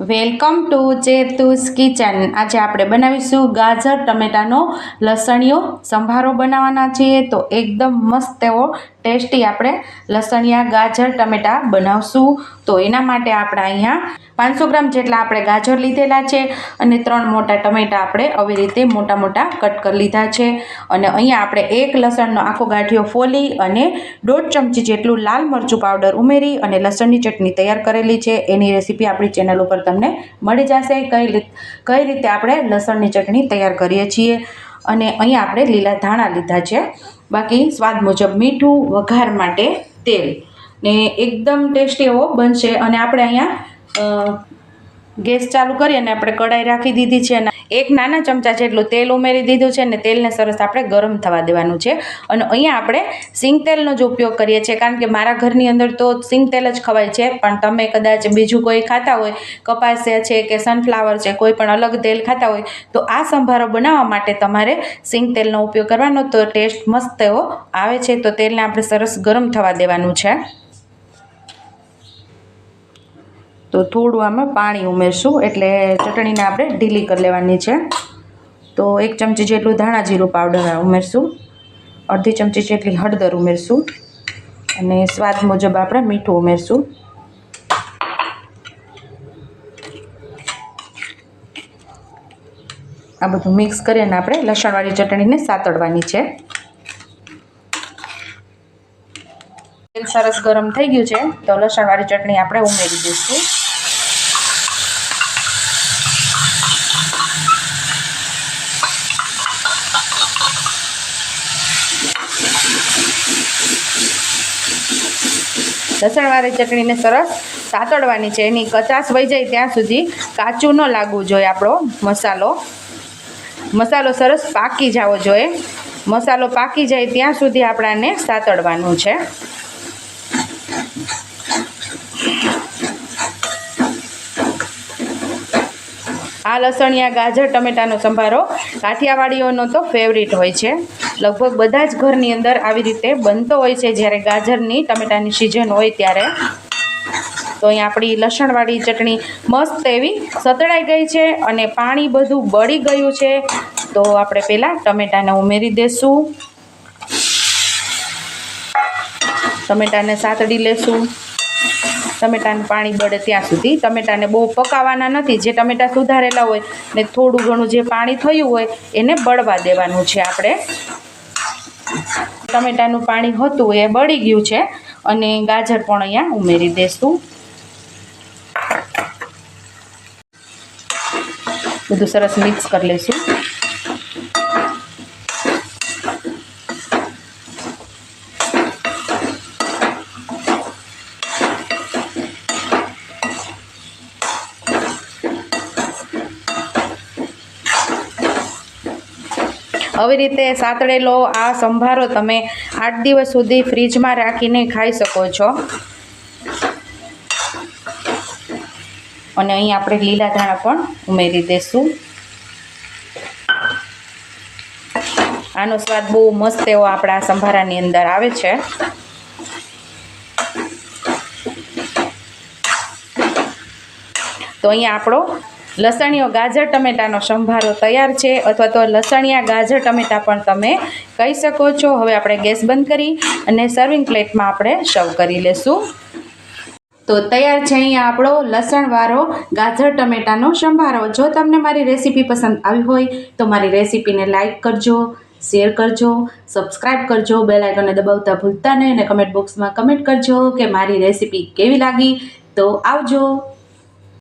Welcome to ચેતુસ kitchen. આજે આપણે બનાવીશું ગાજર, ટમેટાનો લસણીયો. સંભારો બનાવવાના છીએ તો એકદમ મસ્ત એવો ટેસ્ટી આપણે લસણિયા, ગાજર, ટમેટા બનાવશું. તો એના માટે આપણે અહીંયા પાંચસો ગ્રામ જેટલા આપણે ગાજર લીધેલા છે અને ત્રણ મોટા ટમેટા આપણે આવી રીતે મોટા મોટા કટ કરી લીધા છે. અને અહીંયા આપણે એક લસણનો આખો ગાંઠિયો ફોલી અને દોઢ ચમચી જેટલું લાલ મરચું પાવડર ઉમેરી અને લસણની ચટણી તૈયાર કરેલી છે. એની રેસીપી આપણી ચેનલ ઉપર તમને મળી જશે. કઈ કઈ રીતે આપણે લસણની ચટણી તૈયાર કરીએ છીએ. અને અહીંયા આપણે લીલા ધાણા લીધા છે. બાકી સ્વાદ મુજબ મીઠું, વઘાર માટે તેલ. ને એકદમ ટેસ્ટી એવો બનશે. અને આપણે અહીંયા ગેસ ચાલુ કરી અને આપણે કઢાઈ રાખી દીધી છે અને એક નાના ચમચા જેટલું તેલ ઉમેરી દીધું છે અને તેલને સરસ આપણે ગરમ થવા દેવાનું છે. અને અહીંયા આપણે સિંગ તેલનો જ ઉપયોગ કરીએ છીએ, કારણ કે મારા ઘરની અંદર તો સિંગ તેલ જ ખવાય છે, પણ તમે કદાચ બીજું કોઈ ખાતા હોય કપાસિયા છે કે સનફ્લાવર છે, કોઈ પણ અલગ તેલ ખાતા હોય, તો આ સંભારો બનાવવા માટે તમારે સિંગ તેલનો ઉપયોગ કરવાનો તો ટેસ્ટ મસ્ત એવો આવે છે, તો તેલને આપણે સરસ ગરમ થવા દેવાનું છે. તો થોડું આમાં પાણી ઉમેરશું એટલે ચટણીને આપણે ઢીલી કરી લેવાની છે. તો એક ચમચી જેટલું ધાણા જીરું પાવડર ઉમેરશું. અડધી ચમચી જેટલી હળદર ઉમેરશું. અને સ્વાદ મુજબ આપણે મીઠું ઉમેરશું. આ બધું મિક્સ કરીને આપણે લસણવાળી ચટણીને સાતડવાની છે. તેલ સરસ ગરમ થઈ ગયું છે, તો લસણવાળી ચટણી આપણે ઉમેરી દઈશું. લસણવાળી ચટણીને સરસ સાતડવાની છે, એની કચાશ વહી જાય ત્યાં સુધી કાચું ન લાગવું જોઈએ આપણો મસાલો. મસાલો સરસ પાકી જવો જોઈએ. મસાલો પાકી જાય ત્યાં સુધી આપણાને સાતડવાનું છે. આ લસણિયા, ગાજર, ટમેટાનો સંભારો કાઠિયાવાડીઓનો તો ફેવરિટ હોય છે. લગભગ બધા જ ઘરની અંદર આવી રીતે બનતો હોય છે. જ્યારે ગાજરની, ટમેટાની સિઝન હોય ત્યારે. તો અહીં આપણી લસણવાળી ચટણી મસ્ત એવી સતળાઈ ગઈ છે અને પાણી બધું બળી ગયું છે. તો આપણે પહેલાં ટમેટાને ઉમેરી દઈશું ટમેટાને સાતડી લેશું. ટમેટાનું પાણી બળે ત્યાં સુધી. ટમેટાને બહુ પકાવવાના નથી. જે ટમેટા સુધારેલા હોય ને થોડું ઘણું જે પાણી થયું હોય એને બળવા દેવાનું છે આપણે. ટમેટાનું પાણી હતું એ બળી ગયું છે અને ગાજર પણ અહીંયા ઉમેરી દઈશું બધું સરસ મિક્સ કરી લઈશું. આવી રીતે સાતળેલો આ સંભારો તમે આઠ દિવસ સુધી ફ્રીજમાં રાખીને ખાઈ શકો છો. અને અહીં આપણે લીલા ધાણા પણ ઉમેરી દઈશું આનો સ્વાદ બહુ મસ્ત એવો આપણા સંભારાની અંદર આવે છે. તો અહીંયા આપણો લસણીયો ગાજર ટમેટાનો સંભારો તૈયાર છે અથવા તો લસણિયા ગાજર ટમેટા પણ તમે કહી શકો છો. હવે આપણે ગેસ બંધ કરી અને સર્વિંગ પ્લેટમાં આપણે સર્વ કરી લેશું. તો તૈયાર છે અહીંયા આપણો લસણવાળો ગાજર ટમેટાનો સંભારો. જો તમને મારી રેસીપી પસંદ આવી હોય તો મારી રેસીપીને લાઈક કરજો શેર કરજો સબસ્ક્રાઇબ કરજો બેલ આઇકોનને દબાવતા ભૂલતા નહીં અને કમેન્ટ બોક્સમાં કમેન્ટ કરજો કે મારી રેસીપી કેવી લાગી. તો આવજો.